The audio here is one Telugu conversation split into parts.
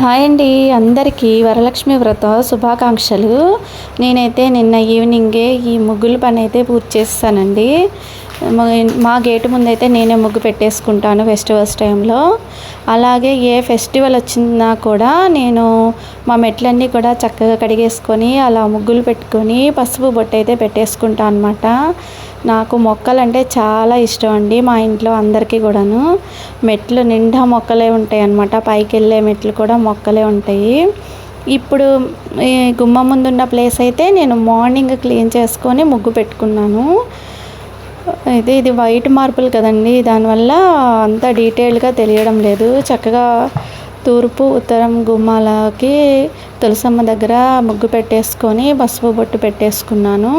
హాయ్ అండి అందరికీ వరలక్ష్మి వ్రత శుభాకాంక్షలు. నేనైతే నిన్న ఈవినింగే ఈ ముగ్గుల పని అయితే పూర్తి చేస్తానండి. మా గేటు ముందైతే నేనే ముగ్గు పెట్టేసుకుంటాను ఫెస్టివల్స్ టైంలో. అలాగే ఏ ఫెస్టివల్ వచ్చినా కూడా నేను మా మెట్లన్నీ కూడా చక్కగా కడిగేసుకొని అలా ముగ్గులు పెట్టుకొని పసుపు బొట్టు అయితే పెట్టేసుకుంటాను అనమాట నాకు మొక్కలంటే చాలా ఇష్టం అండి మా ఇంట్లో అందరికీ కూడాను. మెట్లు నిండా మొక్కలే ఉంటాయి అన్నమాట. పైకి వెళ్ళే మెట్లు కూడా మొక్కలే ఉంటాయి. ఇప్పుడు ఈ గుమ్మ ముందున్న ప్లేస్ అయితే నేను మార్నింగ్ క్లీన్ చేసుకొని ముగ్గు పెట్టుకున్నాను. అయితే ఇది వైట్ మార్బుల్ కదండి. దానివల్ల అంత డీటెయిల్గా తెలియడం లేదు. చక్కగా తూర్పు ఉత్తరం గుమ్మాలకి తులసమ్మ దగ్గర ముగ్గు పెట్టేసుకొని పసుపు బొట్టు పెట్టేసుకున్నాను.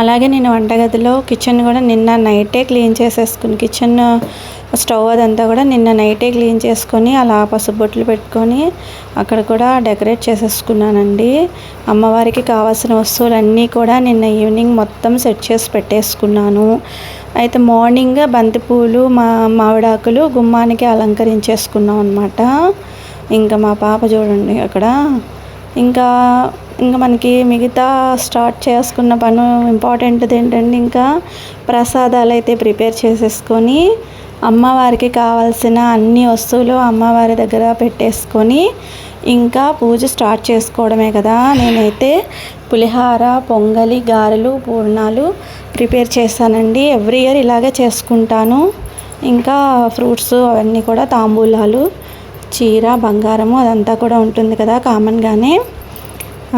అలాగే నేను వంటగదిలో కిచెన్ కూడా నిన్న నైటే క్లీన్ చేసేసుకుని కిచెన్ స్టవ్ అదంతా కూడా నిన్న నైటే క్లీన్ చేసుకొని అలా పసుబొట్లు పెట్టుకొని అక్కడ కూడా డెకరేట్ చేసేసుకున్నానండి. అమ్మవారికి కావాల్సిన వస్తువులన్నీ కూడా నిన్న ఈవినింగ్ మొత్తం సెట్ చేసి పెట్టేసుకున్నాను. అయితే మార్నింగ్ బంతిపూలు మా మామిడాకులు గుమ్మానికి అలంకరించేసుకున్నాం అనమాట ఇంకా మా పాప చూడండి అక్కడ. ఇంకా ఇంకా మనకి మిగతా స్టార్ట్ చేసుకున్న పను ఇంపార్టెంట్ది ఏంటంటే ఇంకా ప్రసాదాలు అయితే ప్రిపేర్ చేసేసుకొని అమ్మవారికి కావాల్సిన అన్ని వస్తువులు అమ్మవారి దగ్గర పెట్టేసుకొని ఇంకా పూజ స్టార్ట్ చేసుకోవడమే కదా. నేనైతే పులిహార పొంగలి గారెలు పూర్ణాలు ప్రిపేర్ చేశానండి. ఎవ్రీ ఇయర్ ఇలాగే చేసుకుంటాను. ఇంకా ఫ్రూట్స్ అవన్నీ కూడా తాంబూలాలు చీర బంగారము అదంతా కూడా ఉంటుంది కదా కామన్గానే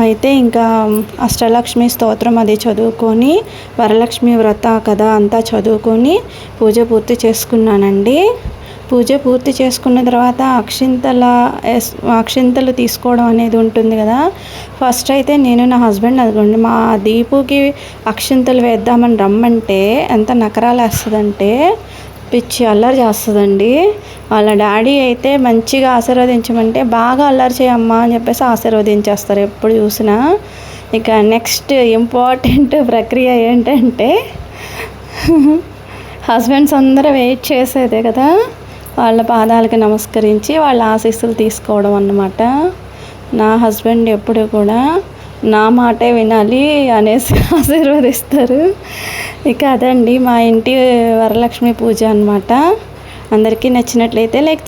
అయితే ఇంకా అష్టలక్ష్మి స్తోత్రం అది చదువుకొని వరలక్ష్మి వ్రత కథ అంతా చదువుకొని పూజ పూర్తి చేసుకున్నానండి. పూజ పూర్తి చేసుకున్న తర్వాత అక్షింతల అక్షింతలు తీసుకోవడం అనేది ఉంటుంది కదా. ఫస్ట్ అయితే నేను నా హస్బెండ్ అదిగోండి మా దీపుకి అక్షింతలు వేద్దామని రమ్మంటే ఎంత నకరాలు వేస్తుందంటే పిచ్చి అల్లరి చేస్తుందండి. వాళ్ళ డాడీ అయితే మంచిగా ఆశీర్వదించమంటే బాగా అల్లరి చేయమ్మా అని చెప్పేసి ఆశీర్వదించేస్తారు ఎప్పుడు చూసినా. ఇక నెక్స్ట్ ఇంపార్టెంట్ ప్రక్రియ ఏంటంటే హస్బెండ్స్ అందరూ వెయిట్ చేసేదే కదా. వాళ్ళ పాదాలకి నమస్కరించి వాళ్ళ ఆశీస్సులు తీసుకోవడం అన్నమాట. నా హస్బెండ్ ఎప్పుడు కూడా నా మాటే వినాలి అనేసి ఆశీర్వదిస్తారు. ఇక అదండి మా ఇంటి వరలక్ష్మి పూజ అనమాట అందరికీ నచ్చినట్లయితే లైక్